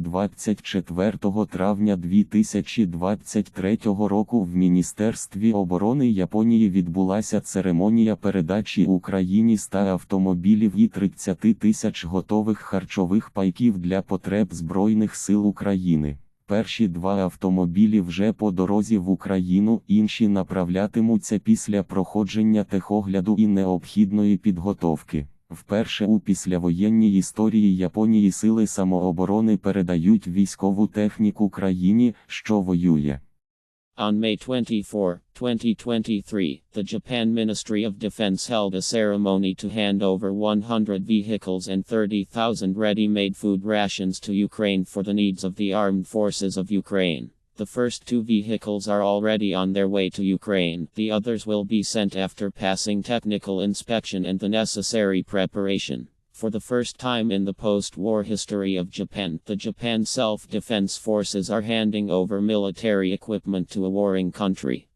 24 травня 2023 року в Міністерстві оборони Японії відбулася церемонія передачі Україні 100 автомобілів і 30 тисяч готових харчових пайків для потреб Збройних сил України. Перші два автомобілі вже по дорозі в Україну, інші направлятимуться після проходження техогляду і необхідної підготовки. Вперше у післявоєнній історії Японії сили самооборони передають військову техніку країні, що воює. On May 24, 2023, the Japan Ministry of Defense held a ceremony to hand over 100 vehicles and 30,000 ready made food rations to Ukraine for the needs of the armed forces of Ukraine. The first two vehicles are already on their way to Ukraine, the others will be sent after passing technical inspection and the necessary preparation. For the first time in the post war history of Japan, the Japan Self Defense Forces are handing over military equipment to a warring country.